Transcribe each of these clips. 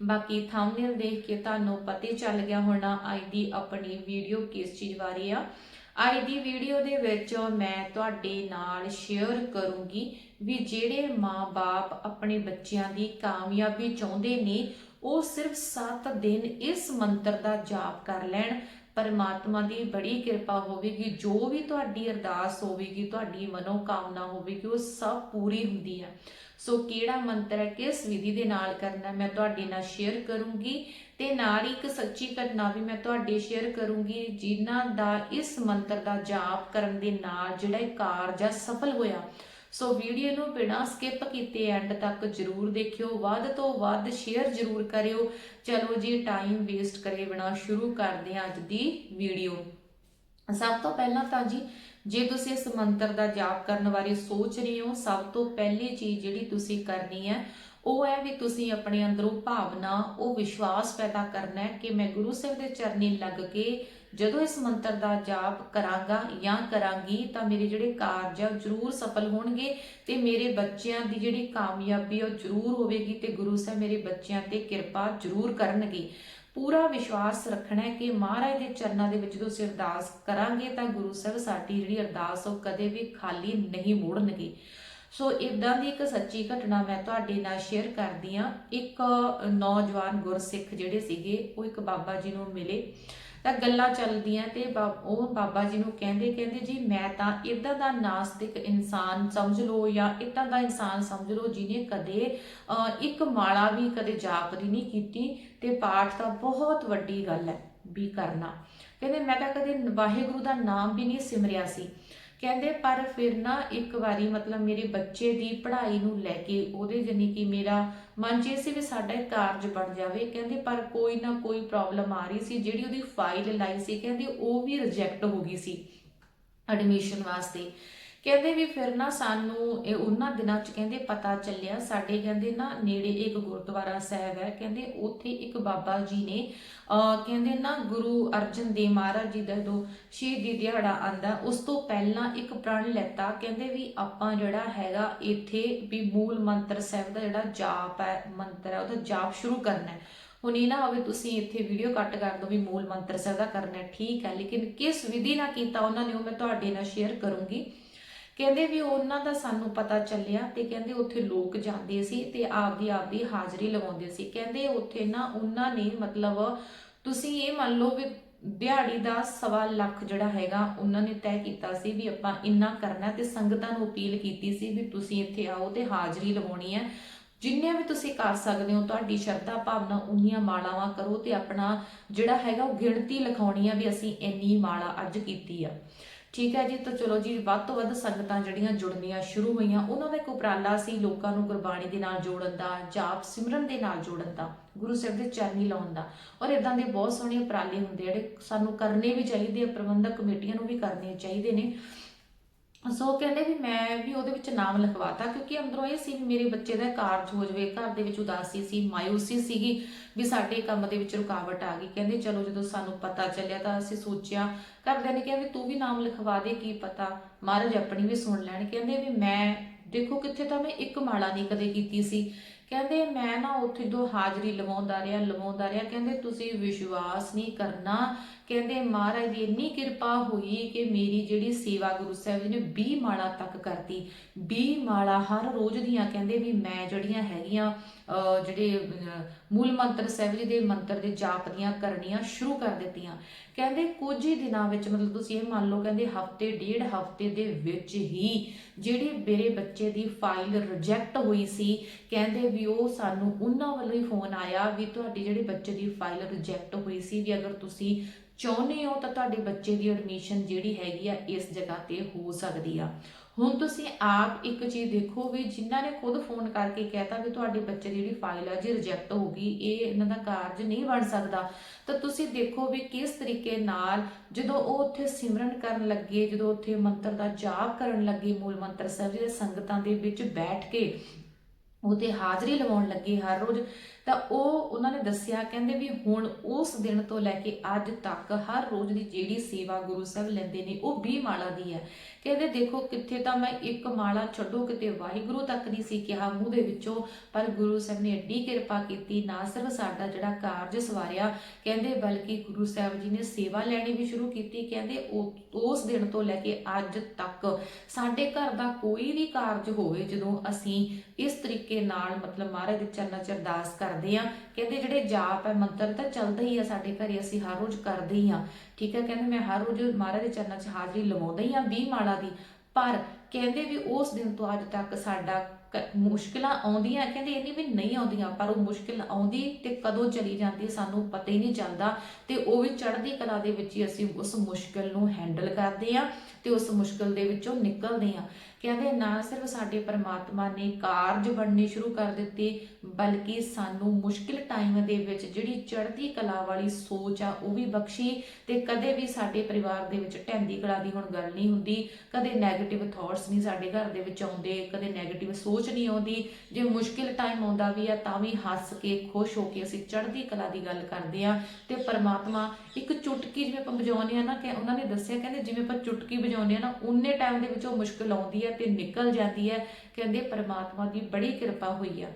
ਬਾਕੀ ਥੰਬਨੇਲ ਦੇਖ ਕੇ ਤੁਹਾਨੂੰ ਪਤਾ ਹੀ ਚੱਲ ਗਿਆ ਹੋਣਾ ਅੱਜ ਦੀ ਆਪਣੀ ਵੀਡੀਓ ਕਿਸ ਚੀਜ਼ ਬਾਰੇ ਆ। ਅੱਜ ਦੀ ਵੀਡੀਓ ਦੇ ਵਿੱਚ ਮੈਂ ਤੁਹਾਡੇ ਨਾਲ ਸ਼ੇਅਰ ਕਰੂੰਗੀ ਵੀ ਜਿਹੜੇ ਮਾਪੇ ਆਪਣੇ ਬੱਚਿਆਂ ਦੀ ਕਾਮਯਾਬੀ ਚਾਹੁੰਦੇ ਨੇ, ਉਹ ਸਿਰਫ 7 ਦਿਨ ਇਸ ਮੰਤਰ ਦਾ ਜਾਪ ਕਰ ਲੈਣ ਪਰਮਾਤਮਾ ਦੀ ਬੜੀ ਕਿਰਪਾ ਹੋਵੇਗੀ, ਜੋ ਵੀ ਤੁਹਾਡੀ ਅਰਦਾਸ ਹੋਵੇਗੀ, ਤੁਹਾਡੀ ਮਨੋ ਕਾਮਨਾ ਹੋਵੇਗੀ, ਉਹ ਸਭ ਪੂਰੀ ਹੁੰਦੀ ਹੈ। ਸੋ ਕਿਹੜਾ ਮੰਤਰ ਹੈ, ਕਿਸ ਵਿਧੀ ਦੇ ਨਾਲ ਕਰਨਾ ਮੈਂ ਤੁਹਾਡੇ ਨਾਲ ਸ਼ੇਅਰ ਕਰੂੰਗੀ ਤੇ ਨਾਲ ਹੀ ਇੱਕ ਸੱਚੀ ਘਟਨਾ ਵੀ ਮੈਂ ਤੁਹਾਡੇ ਸ਼ੇਅਰ ਕਰੂੰਗੀ, ਜਿਨ੍ਹਾਂ ਦਾ ਇਸ ਮੰਤਰ ਦਾ ਜਾਪ ਕਰਨ ਦੇ ਨਾਲ ਜਿਹੜਾ ਇਹ ਕਾਰਜ ਆ, ਸਫਲ ਹੋਇਆ। ਸੋ ਵੀਡੀਓ ਨੂੰ ਬਿਨਾਂ ਸਕਿਪ ਕੀਤੇ ਐਂਡ ਤੱਕ ਜਰੂਰ ਦੇਖਿਓ, ਵੱਧ ਤੋਂ ਵੱਧ ਸ਼ੇਅਰ ਜਰੂਰ ਕਰਿਓ। ਚਲੋ ਜੀ ਟਾਈਮ ਵੇਸਟ ਕਰੇ ਬਿਨਾਂ ਸ਼ੁਰੂ ਕਰਦੇ ਹਾਂ ਅੱਜ ਦੀ ਵੀਡੀਓ। ਸਭ ਤੋਂ ਪਹਿਲਾਂ ਤਾਂ ਜੀ, ਜੇ ਤੁਸੀਂ ਇਸ ਮੰਤਰ ਦਾ ਜਾਪ ਕਰਨ ਬਾਰੇ ਸੋਚ ਰਹੇ ਹੋ, ਸਭ ਤੋਂ ਪਹਿਲੀ ਚੀਜ਼ ਜਿਹੜੀ ਤੁਸੀਂ ਕਰਨੀ ਹੈ, ਉਹ ਹੈ ਵੀ ਤੁਸੀਂ ਆਪਣੇ ਅੰਦਰੋਂ ਭਾਵਨਾ, ਉਹ ਵਿਸ਼ਵਾਸ ਪੈਦਾ ਕਰਨਾ ਹੈ ਕਿ ਮੈਂ ਗੁਰੂ ਸਾਹਿਬ ਦੇ ਚਰਨੀ ਲੱਗ ਕੇ ਜਦੋਂ ਇਸ ਮੰਤਰ ਦਾ ਜਾਪ ਕਰਾਂਗਾ ਜਾਂ ਕਰਾਂਗੀ, ਤਾਂ ਮੇਰੇ ਜਿਹੜੇ ਕਾਰਜ ਆ ਉਹ ਜ਼ਰੂਰ ਸਫਲ ਹੋਣਗੇ ਤੇ ਮੇਰੇ ਬੱਚਿਆਂ ਦੀ ਜਿਹੜੀ ਕਾਮਯਾਬੀ ਉਹ ਜ਼ਰੂਰ ਹੋਵੇਗੀ ਤੇ ਗੁਰੂ ਸਾਹਿਬ ਮੇਰੇ ਬੱਚਿਆਂ ਤੇ ਕਿਰਪਾ ਜ਼ਰੂਰ ਕਰਨਗੇ। ਪੂਰਾ ਵਿਸ਼ਵਾਸ ਰੱਖਣਾ ਹੈ ਕਿ ਮਹਾਰਾਜ ਦੇ ਚਰਨਾਂ ਦੇ ਵਿੱਚ ਜਦੋਂ ਅਸੀਂ ਅਰਦਾਸ ਕਰਾਂਗੇ, ਤਾਂ ਗੁਰੂ ਸਾਹਿਬ ਸਾਡੀ ਜਿਹੜੀ ਅਰਦਾਸ ਉਹ ਕਦੇ ਵੀ ਖਾਲੀ ਨਹੀਂ ਮੋੜਨਗੇ। ਸੋ ਇਦਾਂ ਦੀ ਇੱਕ ਸੱਚੀ ਘਟਨਾ ਮੈਂ ਤੁਹਾਡੇ ਨਾਲ ਸ਼ੇਅਰ ਕਰਦੀ ਆ ਇੱਕ ਨੌਜਵਾਨ ਗੁਰਸਿੱਖ ਜਿਹੜੇ ਸੀਗੇ, ਉਹ ਇੱਕ ਬਾਬਾ ਜੀ ਨੂੰ ਮਿਲੇ। ਤਾਂ ਗੱਲਾਂ ਚੱਲਦੀਆਂ ਤੇ ਬਾ- ਉਹ ਬਾਬਾ ਜੀ ਨੂੰ ਕਹਿੰਦੇ ਕਹਿੰਦੇ ਜੀ, ਮੈਂ ਤਾਂ ਇਦਾਂ ਦਾ ਨਾਸਤਿਕ ਇਨਸਾਨ ਸਮਝ ਲਓ ਜਾਂ ਇਦਾਂ ਦਾ ਇਨਸਾਨ ਸਮਝ ਲਓ ਜਿਹਨੇ ਕਦੇ ਇੱਕ ਮਾਲਾ ਵੀ ਕਦੇ ਜਾਪ ਦੀ ਨਹੀਂ ਕੀਤੀ ਤੇ ਪਾਠ ਤਾਂ ਬਹੁਤ ਵੱਡੀ ਗੱਲ ਹੈ ਵੀ ਕਰਨਾ। ਕਹਿੰਦੇ ਮੈਂ ਤਾਂ ਕਦੇ ਵਾਹਿਗੁਰੂ ਦਾ ਨਾਮ ਵੀ ਨਹੀਂ ਸਿਮਰਿਆ ਸੀ। ਕਹਿੰਦੇ, ਪਰ ਫਿਰ ਨਾ ਇੱਕ ਵਾਰੀ ਮਤਲਬ ਮੇਰੇ ਬੱਚੇ ਦੀ ਪੜ੍ਹਾਈ ਨੂੰ ਲੈ ਕੇ ਉਹਦੇ ਜਾਨੀ ਕਿ ਮੇਰਾ ਮਨ 'ਚ ਇਹ ਸੀ ਵੀ ਸਾਡਾ ਇਹ ਕਾਰਜ ਬਣ ਜਾਵੇ। ਕਹਿੰਦੇ, ਪਰ ਕੋਈ ਨਾ ਕੋਈ ਪ੍ਰੋਬਲਮ ਆ ਰਹੀ ਸੀ, ਜਿਹੜੀ ਉਹਦੀ ਫਾਈਲ ਲਾਈ ਸੀ, ਕਹਿੰਦੇ ਉਹ ਵੀ ਰਿਜੈਕਟ ਹੋ ਗਈ ਸੀ ਐਡਮਿਸ਼ਨ ਵਾਸਤੇ। ਕਹਿੰਦੇ ਵੀ ਫਿਰ ਨਾ ਸਾਨੂੰ ਇਹ ਉਹਨਾਂ ਦਿਨਾਂ 'ਚ ਕਹਿੰਦੇ ਪਤਾ ਚੱਲਿਆ, ਸਾਡੇ ਕਹਿੰਦੇ ਨਾ ਨੇੜੇ ਇੱਕ ਗੁਰਦੁਆਰਾ ਸਾਹਿਬ ਹੈ, ਕਹਿੰਦੇ ਉੱਥੇ ਇੱਕ ਬਾਬਾ ਜੀ ਨੇ ਕਹਿੰਦੇ ਨਾ ਗੁਰੂ ਅਰਜਨ ਦੇਵ ਮਹਾਰਾਜ ਜੀ ਦਾ ਜਦੋਂ ਸ਼ਹੀਦੀ ਦਿਹਾੜਾ ਆਂਦਾ, ਉਸ ਤੋਂ ਪਹਿਲਾਂ ਇੱਕ ਪ੍ਰਣ ਲੈਤਾ, ਕਹਿੰਦੇ ਵੀ ਆਪਾਂ ਜਿਹੜਾ ਹੈਗਾ ਇੱਥੇ ਵੀ ਮੂਲ ਮੰਤਰ ਸਾਹਿਬ ਦਾ ਜਿਹੜਾ ਜਾਪ ਹੈ, ਮੰਤਰ ਹੈ, ਉਹਦਾ ਜਾਪ ਸ਼ੁਰੂ ਕਰਨਾ ਹੈ। ਹੁਣ ਇਹ ਨਾ ਹੋਵੇ ਤੁਸੀਂ ਇੱਥੇ ਵੀਡੀਓ ਕੱਟ ਕਰ ਦਿਓ ਵੀ ਮੂਲ ਮੰਤਰ ਸਾਹਿਬ ਦਾ ਕਰਨਾ ਠੀਕ ਹੈ, ਲੇਕਿਨ ਕਿਸ ਵਿਧੀ ਨਾਲ ਕੀਤਾ ਉਹਨਾਂ ਨੇ, ਉਹ ਮੈਂ ਤੁਹਾਡੇ ਨਾਲ ਸ਼ੇਅਰ ਕਰੂੰਗੀ। ਕਹਿੰਦੇ ਵੀ ਉਹਨਾਂ ਦਾ ਸਾਨੂੰ ਪਤਾ ਚੱਲਿਆ ਤੇ ਕਹਿੰਦੇ ਉੱਥੇ ਲੋਕ ਜਾਂਦੇ ਸੀ ਤੇ ਆਪਦੀ ਆਪਦੀ ਹਾਜ਼ਰੀ ਲਗਾਉਂਦੇ ਸੀ। ਕਹਿੰਦੇ ਉੱਥੇ ਨਾ ਉਹਨਾਂ ਨੇ ਮਤਲਬ ਤੁਸੀਂ ਇਹ ਮੰਨ ਲਓ ਵੀ ਦਿਹਾੜੀ ਦਾ ਸਵਾ ਲੱਖ ਜਿਹੜਾ ਹੈਗਾ ਉਹਨਾਂ ਨੇ ਤੈਅ ਕੀਤਾ ਸੀ ਵੀ ਆਪਾਂ ਇੰਨਾ ਕਰਨਾ ਤੇ ਸੰਗਤਾਂ ਨੂੰ ਅਪੀਲ ਕੀਤੀ ਸੀ ਵੀ ਤੁਸੀਂ ਇੱਥੇ ਆਓ ਤੇ ਹਾਜ਼ਰੀ ਲਗਾਉਣੀ ਹੈ। ਜਿੰਨੇ ਵੀ ਤੁਸੀਂ ਕਰ ਸਕਦੇ ਹੋ, ਤੁਹਾਡੀ ਸ਼ਰਧਾ ਭਾਵਨਾ ਉਨੀਆਂ ਮਾਲਾਵਾਂ ਕਰੋ ਤੇ ਆਪਣਾ ਜਿਹੜਾ ਹੈਗਾ ਉਹ ਗਿਣਤੀ ਲਿਖਾਉਣੀ ਆ ਵੀ ਅਸੀਂ ਇੰਨੀ ਮਾਲਾ ਅੱਜ ਕੀਤੀ ਆ। ਠੀਕ ਹੈ ਜੀ, ਤਾਂ ਚਲੋ ਜੀ, ਵੱਧ ਤੋਂ ਵੱਧ ਸੰਗਤਾਂ ਜਿਹੜੀਆਂ ਜੁੜਨੀਆਂ ਸ਼ੁਰੂ ਹੋਈਆਂ, ਉਹਨਾਂ ਦਾ ਇੱਕ ਉਪਰਾਲਾ ਸੀ ਲੋਕਾਂ ਨੂੰ ਗੁਰਬਾਣੀ ਦੇ ਨਾਲ ਜੋੜਨ ਦਾ, ਜਾਪ ਸਿਮਰਨ ਦੇ ਨਾਲ ਜੋੜਨ ਦਾ, ਗੁਰੂ ਸਾਹਿਬ ਦੇ ਚਰਨੀ ਲਾਉਣ ਦਾ। ਔਰ ਇਦਾਂ ਦੇ ਬਹੁਤ ਸੋਹਣੇ ਉਪਰਾਲੇ ਹੁੰਦੇ ਜਿਹੜੇ ਸਾਨੂੰ ਕਰਨੇ ਵੀ ਚਾਹੀਦੇ ਆ, ਪ੍ਰਬੰਧਕ ਕਮੇਟੀਆਂ ਨੂੰ ਵੀ ਕਰਨੇ ਚਾਹੀਦੇ ਨੇ। ਸੋ ਕਹਿੰਦੇ ਵੀ ਮੈਂ ਵੀ ਉਹਦੇ ਵਿੱਚ ਨਾਮ ਲਿਖਵਾਤਾ ਕਿਉਂਕਿ ਅੰਦਰੋਂ ਇਹ ਸੀ ਵੀ ਮੇਰੇ ਬੱਚੇ ਦਾ ਕਾਰਜ ਹੋ ਜਾਵੇ ਘਰ ਦੇ ਵਿੱਚ ਉਦਾਸੀ ਸੀ ਮਾਇੂਸੀ ਸੀਗੀ ਵੀ ਸਾਡੇ ਕੰਮ ਦੇ ਵਿੱਚ ਰੁਕਾਵਟ ਆ ਗਈ। ਕਹਿੰਦੇ ਚਲੋ ਜਦੋਂ ਸਾਨੂੰ ਪਤਾ ਚੱਲਿਆ ਤਾਂ ਅਸੀਂ ਸੋਚਿਆ, ਘਰਦਿਆਂ ਨੇ ਕਿਹਾ ਵੀ ਤੂੰ ਵੀ ਨਾਮ ਲਿਖਵਾ ਦੇ, ਕੀ ਪਤਾ। ਮਹਾਰਾਜ ਆਪਣੀ ਵੀ ਸੁਣ ਲੈਣ। ਕਹਿੰਦੇ ਵੀ ਮੈਂ, ਦੇਖੋ ਕਿੱਥੇ ਤਾਂ ਮੈਂ ਇੱਕ ਮਾਲਾ ਨਹੀਂ ਕਦੇ ਕੀਤੀ ਸੀ। ਕਹਿੰਦੇ ਮੈਂ ਨਾ ਉੱਥੇ ਦੋ ਹਾਜ਼ਰੀ ਲਵਾਉਂਦਾ ਰਿਹਾ ਲਵਾਉਂਦਾ ਰਿਹਾ। ਕਹਿੰਦੇ ਤੁਸੀਂ ਵਿਸ਼ਵਾਸ ਨਹੀਂ ਕਰਨਾ। ਕਹਿੰਦੇ ਮਹਾਰਾਜ ਦੀ ਇੰਨੀ ਕਿਰਪਾ ਹੋਈ ਕਿ ਮੇਰੀ ਜਿਹੜੀ ਸੇਵਾ ਗੁਰੂ ਸਾਹਿਬ ਜੀ ਨੇ 20 ਮਾਲਾ ਤੱਕ ਕਰਤੀ। 20 ਮਾਲਾ ਹਰ ਰੋਜ਼ ਦੀਆਂ ਕਹਿੰਦੇ ਵੀ ਮੈਂ ਜਿਹੜੀਆਂ ਹੈਗੀਆਂ, ਅਹ ਜਿਹੜੇ ਮੂਲ ਮੰਤਰ ਸਾਹਿਬ ਜੀ ਦੇ ਮੰਤਰ ਦੇ ਜਾਪ ਦੀਆਂ ਕਰਨੀਆਂ ਸ਼ੁਰੂ ਕਰ ਦਿੱਤੀਆਂ। ਕਹਿੰਦੇ ਕੁਝ ਹੀ ਦਿਨਾਂ ਵਿੱਚ ਮਤਲਬ ਤੁਸੀਂ ਇਹ ਮੰਨ ਲਓ ਕਹਿੰਦੇ ਹਫ਼ਤੇ, ਡੇਢ ਹਫ਼ਤੇ ਦੇ ਵਿੱਚ ਹੀ ਜਿਹੜੀ ਮੇਰੇ ਬੱਚੇ ਦੀ ਫਾਈਲ ਰਿਜੈਕਟ ਹੋਈ ਸੀ, ਕਹਿੰਦੇ ਵੀ ਉਹ ਸਾਨੂੰ ਉਹਨਾਂ ਵੱਲੋਂ ਹੀ ਫੋਨ ਆਇਆ ਵੀ ਤੁਹਾਡੀ ਜਿਹੜੇ ਬੱਚੇ ਦੀ ਫਾਈਲ ਰਿਜੈਕਟ ਹੋਈ ਸੀ ਵੀ ਅਗਰ ਤੁਸੀਂ ਚਾਹੁੰਦੇ ਹੋ ਤਾਂ ਤੁਹਾਡੇ ਬੱਚੇ ਦੀ ਐਡਮਿਸ਼ਨ ਜਿਹੜੀ ਹੈਗੀ ਆ ਇਸ ਜਗ੍ਹਾ ਤੇ ਹੋ ਸਕਦੀ ਆ। ਹੁਣ ਤੁਸੀਂ ਆਪ ਇੱਕ ਚੀਜ਼ ਦੇਖੋ ਵੀ ਜਿਨ੍ਹਾਂ ਨੇ ਖੁਦ ਫੋਨ ਕਰਕੇ ਕਹਿਤਾ ਵੀ ਤੁਹਾਡੇ ਬੱਚੇ ਦੀ ਜਿਹੜੀ ਫਾਈਲ ਆ ਜੀ ਰਿਜੈਕਟ ਹੋ ਗਈ ਇਹ ਇਹਨਾਂ ਦਾ ਕਾਰਜ ਨਹੀਂ ਬਣ ਸਕਦਾ। ਤਾਂ ਤੁਸੀਂ ਦੇਖੋ ਵੀ ਕਿਸ ਤਰੀਕੇ ਨਾਲ ਜਦੋਂ ਉਹ ਉੱਥੇ ਸਿਮਰਨ ਕਰਨ ਲੱਗੇ, ਜਦੋਂ ਉੱਥੇ ਮੰਤਰ ਦਾ ਜਾਪ ਕਰਨ ਲੱਗੇ ਮੂਲ ਮੰਤਰ ਸਾਹਿਬ ਜੀ ਦੇ ਸੰਗਤਾਂ ਦੇ ਵਿੱਚ ਬੈਠ ਕੇ ਉਹਤੇ ਹਾਜ਼ਰੀ ਲਵਾਉਣ ਲੱਗੇ ਹਰ ਰੋਜ਼, ਤਾਂ ਉਹ ਉਹਨਾਂ ਨੇ ਦੱਸਿਆ, ਕਹਿੰਦੇ ਵੀ ਹੁਣ ਉਸ ਦਿਨ ਤੋਂ ਲੈ ਕੇ ਅੱਜ ਤੱਕ ਹਰ ਰੋਜ਼ ਦੀ ਜਿਹੜੀ ਸੇਵਾ ਗੁਰੂ ਸਾਹਿਬ ਲੈਂਦੇ ਨੇ, ਉਹ 20 ਮਾਲਾ ਦੀ ਹੈ। ਕਹਿੰਦੇ ਦੇਖੋ ਕਿੱਥੇ ਤਾਂ ਮੈਂ ਇੱਕ ਮਾਲਾ ਛੱਡੋ, ਕਿਤੇ ਵਾਹਿਗੁਰੂ ਤੱਕ ਨਹੀਂ ਸੀ ਕਿਹਾ ਮੂੰਹ ਦੇ ਵਿੱਚੋਂ, ਪਰ ਗੁਰੂ ਸਾਹਿਬ ਨੇ ਐਡੀ ਕਿਰਪਾ ਕੀਤੀ, ਨਾ ਸਿਰਫ ਸਾਡਾ ਜਿਹੜਾ ਕਾਰਜ ਸਵਾਰਿਆ, ਕਹਿੰਦੇ ਬਲਕਿ ਗੁਰੂ ਸਾਹਿਬ ਜੀ ਨੇ ਸੇਵਾ ਲੈਣੀ ਵੀ ਸ਼ੁਰੂ ਕੀਤੀ, ਕਹਿੰਦੇ ਉਹ- ਉਸ ਦਿਨ ਤੋਂ ਲੈ ਕੇ ਅੱਜ ਤੱਕ ਸਾਡੇ ਘਰ ਦਾ ਕੋਈ ਵੀ ਕਾਰਜ ਹੋਵੇ, ਜਦੋਂ ਅਸੀਂ ਇਸ ਤਰੀਕੇ ਨਾਲ ਮਤਲਬ ਮਹਾਰਾਜ ਦੇ ਚਰਨਾਂ 'ਚ ਅਰਦਾਸ ਕਰਦੇ ਆ ਕਹਿੰਦੇ ਜਿਹੜੇ ਜਾਪ ਹੈ, ਮੰਤਰ ਤਾਂ ਚੱਲਦਾ ਹੀ ਆ ਸਾਡੇ ਘਰੇ, ਅਸੀਂ ਹਰ ਰੋਜ਼ ਕਰਦੇ ਹੀ ਆ ਠੀਕ ਹੈ, ਕਹਿੰਦੇ ਮੈਂ ਹਰ ਰੋਜ਼ ਮਹਾਰਾਜ ਦੇ ਚਰਨਾਂ 'ਚ ਹਾਜ਼ਰੀ ਲਵਾਉਂਦਾ ਹੀ ਆ 20 ਮਾਲਾ ਦੀ। ਪਰ ਕਹਿੰਦੇ ਵੀ ਉਸ ਦਿਨ ਤੋਂ ਅੱਜ ਤੱਕ ਸਾਡਾ ਕ- ਮੁਸ਼ਕਿਲਾਂ ਆਉਂਦੀਆਂ, ਕਹਿੰਦੇ ਇਹ ਨਹੀਂ ਵੀ ਨਹੀਂ ਆਉਂਦੀਆਂ, ਪਰ ਉਹ ਮੁਸ਼ਕਿਲ ਆਉਂਦੀ ਤੇ ਕਦੋਂ ਚਲੀ ਜਾਂਦੀ ਸਾਨੂੰ ਪਤਾ ਹੀ ਨਹੀਂ ਚੱਲਦਾ। ਤੇ ਉਹ ਵੀ ਚੜ੍ਹਦੀ ਕਲਾ ਦੇ ਵਿੱਚ ਹੀ ਅਸੀਂ ਉਸ ਮੁਸ਼ਕਿਲ ਨੂੰ ਹੈਂਡਲ ਕਰਦੇ ਆ ਤੇ ਉਸ ਮੁਸ਼ਕਿਲ ਦੇ ਵਿੱਚੋਂ ਨਿਕਲਦੇ ਆ ਕਹਿੰਦੇ ਨਾ ਸਿਰਫ ਸਾਡੇ ਪਰਮਾਤਮਾ ਨੇ ਕਾਰਜ ਬਣਨੇ ਸ਼ੁਰੂ ਕਰ ਦਿੱਤੇ, ਬਲਕਿ ਸਾਨੂੰ ਮੁਸ਼ਕਿਲ ਟਾਈਮ ਦੇ ਵਿੱਚ ਜਿਹੜੀ ਚੜ੍ਹਦੀ ਕਲਾ ਵਾਲੀ ਸੋਚ ਆ, ਉਹ ਵੀ ਬਖਸ਼ੀ ਤੇ ਕਦੇ ਵੀ ਸਾਡੇ ਪਰਿਵਾਰ ਦੇ ਵਿੱਚ ਢਹਿੰਦੀ ਕਲਾ ਦੀ ਹੁਣ ਗੱਲ ਨਹੀਂ ਹੁੰਦੀ, ਕਦੇ 네ਗੇਟਿਵ ਥਾਟਸ ਨਹੀਂ ਸਾਡੇ ਘਰ ਦੇ ਵਿੱਚ ਆਉਂਦੇ, ਕਦੇ 네ਗੇਟਿਵ ਸੋਚ ਨਹੀਂ ਆਉਂਦੀ, ਜੇ ਮੁਸ਼ਕਿਲ ਟਾਈਮ ਆਉਂਦਾ ਵੀ ਆ ਤਾਂ ਵੀ ਹੱਸ ਕੇ, ਖੁਸ਼ ਹੋ ਕੇ ਅਸੀਂ ਚੜ੍ਹਦੀ ਕਲਾ ਦੀ ਗੱਲ ਕਰਦੇ ਆ ਤੇ ਪਰਮਾਤਮਾ ਇੱਕ ਚੁਟਕੀ ਜਿਵੇਂ ਆਪਾਂ ਵਜਾਉਂਦੇ ਆ ਨਾ, ਕਿ ਉਹਨਾਂ ਨੇ ਦੱਸਿਆ, ਕਹਿੰਦੇ ਜਿਵੇਂ ਆਪਾਂ ਚੁਟਕੀ ਵਜਾਉਂਦੇ ਆ ਨਾ, ਉਨੇ ਟਾਈਮ ਦੇ ਵਿੱਚ ਉਹ ਮੁਸ਼ਕਿਲ ਆਉਂਦੀ ਹੈ ਤੇ ਨਿਕਲ ਜਾਂਦੀ ਹੈ। ਕਹਿੰਦੇ ਪਰਮਾਤਮਾ ਦੀ ਬੜੀ ਕਿਰਪਾ ਹੋਈ ਆ।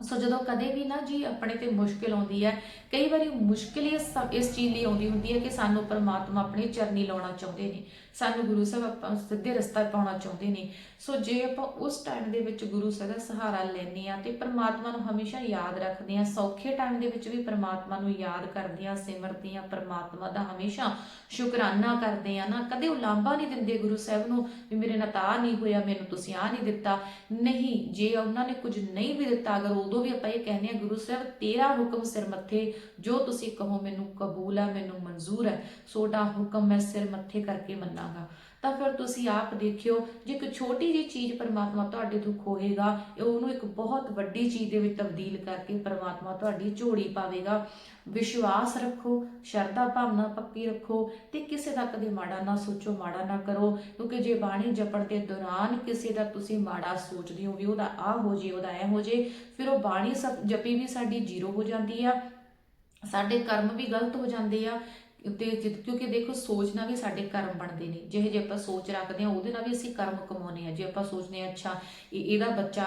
ਸੋ ਜਦੋਂ ਕਦੇ ਵੀ ਨਾ ਜੀ ਆਪਣੇ ਤੇ ਮੁਸ਼ਕਿਲ ਆਉਂਦੀ ਹੈ, ਕਈ ਵਾਰੀ ਮੁਸ਼ਕਿਲ ਇਸ ਇਸ ਚੀਜ਼ ਲਈ ਆਉਂਦੀ ਹੁੰਦੀ ਹੈ ਕਿ ਸਾਨੂੰ ਪਰਮਾਤਮਾ ਆਪਣੇ ਚਰਨੀ ਲਾਉਣਾ ਚਾਹੁੰਦੇ ਨੇ, ਸਾਨੂੰ ਗੁਰੂ ਸਾਹਿਬ ਆਪਾਂ ਸਿੱਧੇ ਰਸਤਾ ਪਾਉਣਾ ਚਾਹੁੰਦੇ ਨੇ। ਸੋ ਜੇ ਆਪਾਂ ਉਸ ਟਾਈਮ ਦੇ ਵਿੱਚ ਗੁਰੂ ਸਾਹਿਬ ਦਾ ਸਹਾਰਾ ਲੈਨੇ ਆ ਤੇ ਪਰਮਾਤਮਾ ਨੂੰ ਹਮੇਸ਼ਾ ਯਾਦ ਰੱਖਦੇ ਆ ਸੌਖੇ ਟਾਈਮ ਦੇ ਵਿੱਚ ਵੀ ਪਰਮਾਤਮਾ ਨੂੰ ਯਾਦ ਕਰਦੇ ਆ ਸਿਮਰਦੇ ਆ ਪਰਮਾਤਮਾ ਦਾ ਹਮੇਸ਼ਾ ਸ਼ੁਕਰਾਨਾ ਕਰਦੇ ਆ ਨਾ, ਕਦੇ ਉਲਾਂਭਾ ਨਹੀਂ ਦਿੰਦੇ ਗੁਰੂ ਸਾਹਿਬ ਨੂੰ ਵੀ ਮੇਰੇ ਨਾਲ ਤਾਂ ਆਹ ਨਹੀਂ ਹੋਇਆ, ਮੈਨੂੰ ਤੁਸੀਂ ਆ ਨਹੀਂ ਦਿੱਤਾ। ਨਹੀਂ, ਜੇ ਉਹਨਾਂ ਨੇ ਕੁਝ ਨਹੀਂ ਵੀ ਦਿੱਤਾ, ਅਗਰ ਉਹ ਉਦੋਂ ਵੀ ਆਪਾਂ ਇਹ ਕਹਿੰਦੇ ਆ ਗੁਰੂ ਸਾਹਿਬ, ਤੇਰਾ ਹੁਕਮ ਸਿਰ ਮੱਥੇ, ਜੋ ਤੁਸੀਂ ਕਹੋ ਮੈਨੂੰ ਕਬੂਲ ਹੈ ਮੈਨੂੰ ਮਨਜ਼ੂਰ ਹੈ। ਸੋਡਾ ਹੁਕਮ ਮੈਂ ਸਿਰ ਮੱਥੇ ਕਰਕੇ ਮੰਨਾਂਗਾ। ਤਾਂ ਫਿਰ ਤੁਸੀਂ ਆਪ ਦੇਖਿਓ, ਜੇ ਇੱਕ ਛੋਟੀ ਜਿਹੀ ਚੀਜ਼ ਪਰਮਾਤਮਾ ਤੁਹਾਡੇ ਤੋਂ ਖੋਹੇਗਾ ਉਹਨੂੰ ਇੱਕ ਬਹੁਤ ਵੱਡੀ ਚੀਜ਼ ਦੇ ਵਿੱਚ ਤਬਦੀਲ ਕਰਕੇ ਪਰਮਾਤਮਾ ਤੁਹਾਡੀ ਝੋਲੀ ਪਾਵੇਗਾ। ਵਿਸ਼ਵਾਸ ਰੱਖੋ, ਸ਼ਰਧਾ ਭਾਵਨਾ ਪੱਕੀ ਰੱਖੋ ਤੇ ਕਿਸੇ ਦਾ ਕਦੇ ਮਾੜਾ ਨਾ ਸੋਚੋ, ਮਾੜਾ ਨਾ ਕਰੋ। ਕਿਉਂਕਿ ਜੇ ਬਾਣੀ ਜਪਣ ਦੇ ਦੌਰਾਨ ਕਿਸੇ ਦਾ ਤੁਸੀਂ ਮਾੜਾ ਸੋਚਦੇ ਹੋ ਵੀ ਉਹਦਾ ਆ ਹੋ ਜੇ, ਉਹਦਾ ਐ ਹੋ ਜੇ, ਫਿਰ ਉਹ ਬਾਣੀ ਸਭ ਜਪੀ ਵੀ ਸਾਡੀ ਜ਼ੀਰੋ ਹੋ ਜਾਂਦੀ ਆ, ਸਾਡੇ ਕਰਮ ਵੀ ਗਲਤ ਹੋ ਜਾਂਦੇ ਆ। ਤੇ ਕਿਉਂਕਿ ਦੇਖੋ ਸੋਚ ਨਾਲ ਵੀ ਸਾਡੇ ਕਰਮ ਬਣਦੇ ਨੇ। ਜਿਹੇ ਜੇ ਆਪਾਂ ਸੋਚ ਰੱਖਦੇ ਆ ਉਹਦੇ ਨਾਲ ਵੀ ਅਸੀਂ ਕਰਮ ਕਮਾਉਨੇ ਆ ਜੇ ਆਪਾਂ ਸੋਚਦੇ ਆ ਅੱਛਾ ਇਹਦਾ ਬੱਚਾ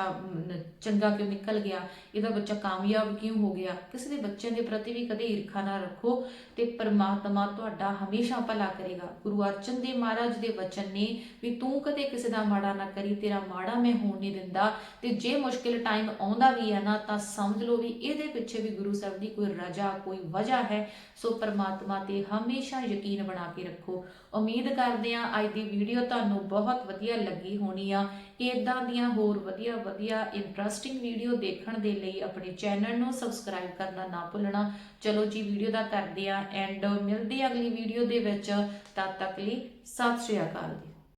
ਚੰਗਾ ਕਿਉਂ ਨਿਕਲ ਗਿਆ? ਇਹਦਾ ਬੱਚਾ ਕਾਮਯਾਬ ਕਿਉਂ ਹੋ ਗਿਆ? ਕਿਸੇ ਦੇ ਬੱਚਿਆਂ ਦੇ ਪ੍ਰਤੀ ਵੀ ਕਦੇ ਈਰਖਾ ਨਾ ਰੱਖੋ ਤੇ ਪਰਮਾਤਮਾ ਤੁਹਾਡਾ ਹਮੇਸ਼ਾ ਭਲਾ ਕਰੇਗਾ। ਗੁਰੂ ਅਰਜਨ ਦੇਵ ਮਹਾਰਾਜ ਦੇ ਵਚਨ ਨੇ ਵੀ ਤੂੰ ਕਦੇ ਕਿਸੇ ਦਾ ਮਾੜਾ ਨਾ ਕਰੀ, ਤੇਰਾ ਮਾੜਾ ਮੈਂ ਹੋਣ ਨਹੀਂ ਦਿੰਦਾ। ਤੇ ਜੇ ਮੁਸ਼ਕਿਲ ਟਾਈਮ ਆਉਂਦਾ ਵੀ ਹੈ ਨਾ, ਤਾਂ ਸਮਝ ਲਓ ਵੀ ਇਹਦੇ ਪਿੱਛੇ ਵੀ ਗੁਰੂ ਸਾਹਿਬ ਦੀ ਕੋਈ ਰਜਾ, ਕੋਈ ਵਜ੍ਹਾ ਹੈ। ਸੋ ਪਰਮਾਤਮਾ ਤੇ ਹਮੇਸ਼ਾ ਯਕੀਨ ਬਣਾ ਕੇ ਰੱਖੋ। ਉਮੀਦ ਕਰਦੇ ਆ ਅੱਜ ਦੀ ਵੀਡੀਓ ਤੁਹਾਨੂੰ ਬਹੁਤ ਵਧੀਆ ਲੱਗੀ ਹੋਣੀ ਆ। ਇਦਾਂ ਦੀਆਂ ਹੋਰ ਵਧੀਆ ਵਧੀਆ ਇੰਟਰਸਟਿੰਗ ਵੀਡੀਓ ਦੇਖਣ ਦੇ ਲਈ ਆਪਣੇ ਚੈਨਲ ਨੂੰ ਸਬਸਕ੍ਰਾਈਬ ਕਰਨਾ ਨਾ ਭੁੱਲਣਾ। ਚਲੋ ਜੀ ਵੀਡੀਓ ਦਾ ਕਰਦੇ ਆ ਐਂਡ ਮਿਲਦੇ ਅਗਲੀ ਵੀਡੀਓ ਦੇ ਵਿੱਚ। ਤਦ ਤੱਕ ਲਈ ਸਤਿ ਸ਼੍ਰੀ ਅਕਾਲ ਜੀ।